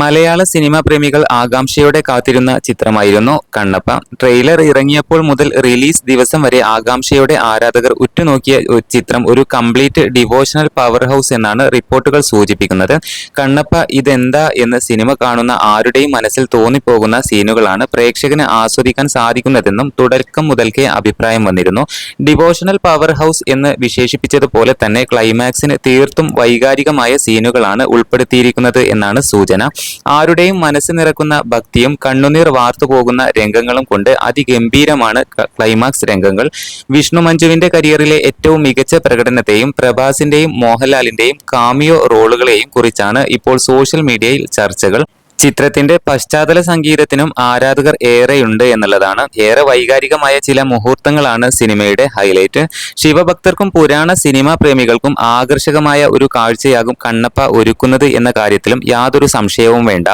മലയാള cinema പ്രേമികൾ ആകാംക്ഷയോടെ കാത്തിരുന്ന ചിത്രമായിരുന്നു കണ്ണപ്പ. ട്രെയിലർ ഇറങ്ങിയപ്പോൾ മുതൽ റിലീസ് ദിവസം വരെ ആകാംക്ഷയോടെ ആരാധകർ ഉറ്റുനോക്കിയ ചിത്രം ഒരു കംപ്ലീറ്റ് ഡിവോഷണൽ പവർ ഹൗസ് എന്നാണ് റിപ്പോർട്ടുകൾ സൂചിപ്പിക്കുന്നത്. കണ്ണപ്പ ഇതെന്താ എന്ന് സിനിമ കാണുന്ന ആരുടെയും മനസ്സിൽ തോന്നിപ്പോകുന്ന സീനുകളാണ് പ്രേക്ഷകന് ആസ്വദിക്കാൻ സാധിക്കുന്നതെന്നും തുടക്കം മുതൽക്കേ അഭിപ്രായം വന്നിരുന്നു. ഡിവോഷണൽ പവർ ഹൗസ് എന്ന് വിശേഷിപ്പിച്ചതുപോലെ തന്നെ ക്ലൈമാക്സിന് തീർത്തും വൈകാരികമായ സീനുകളാണ് ഉൾപ്പെടുത്തിയിരിക്കുന്നത് എന്നാണ് സൂചന. ആരുടെയും മനസ്സ് നിറക്കുന്ന ഭക്തിയും കണ്ണുനീർ വാർത്തു പോകുന്ന രംഗങ്ങളും കൊണ്ട് അതിഗംഭീരമാണ് ക്ലൈമാക്സ് രംഗങ്ങൾ. വിഷ്ണു മഞ്ജുവിന്റെ കരിയറിലെ ഏറ്റവും മികച്ച പ്രകടനത്തെയും പ്രഭാസിന്റെയും മോഹൻലാലിന്റെയും കാമിയോ റോളുകളെയും കുറിച്ചാണ് ഇപ്പോൾ സോഷ്യൽ മീഡിയയിൽ ചർച്ചകൾ. ചിത്രത്തിന്റെ പശ്ചാത്തല സംഗീതത്തിനും ആരാധകർ ഏറെയുണ്ട് എന്നുള്ളതാണ്. ഏറെ വൈകാരികമായ ചില മുഹൂർത്തങ്ങളാണ് സിനിമയുടെ ഹൈലൈറ്റ്. ശിവഭക്തർക്കും പുരാണ സിനിമാ പ്രേമികൾക്കും ആകർഷകമായ ഒരു കാഴ്ചയാകും കണ്ണപ്പ ഒരുക്കുന്നത് എന്ന കാര്യത്തിലും യാതൊരു സംശയവും വേണ്ട.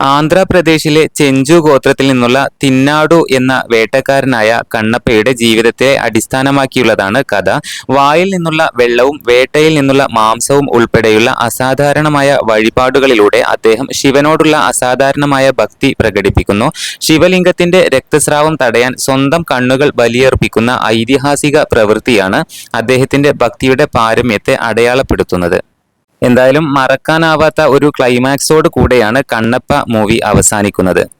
ആന്ധ്രാപ്രദേശിലെ ചെഞ്ചു ഗോത്രത്തിൽ നിന്നുള്ള തിന്നാടു എന്ന വേട്ടക്കാരനായ കണ്ണപ്പയുടെ ജീവിതത്തെ അടിസ്ഥാനമാക്കിയുള്ളതാണ് കഥ. വായിൽ നിന്നുള്ള വെള്ളവും വേട്ടയിൽ നിന്നുള്ള മാംസവും ഉൾപ്പെടെയുള്ള അസാധാരണമായ വഴിപാടുകളിലൂടെ അദ്ദേഹം ശിവനോടുള്ള അസാധാരണമായ ഭക്തി പ്രകടിപ്പിക്കുന്നു. ശിവലിംഗത്തിന്റെ രക്തസ്രാവം തടയാൻ സ്വന്തം കണ്ണുകൾ ബലിയർപ്പിക്കുന്ന ഐതിഹാസിക പ്രവൃത്തിയാണ് അദ്ദേഹത്തിന്റെ ഭക്തിയുടെ പാരമ്യത്തെ അടയാളപ്പെടുത്തുന്നത്. എന്തായാലും മറക്കാനാവാത്ത ഒരു ക്ലൈമാക്സോട് കൂടെയാണ് കണ്ണപ്പ മൂവി അവസാനിക്കുന്നത്.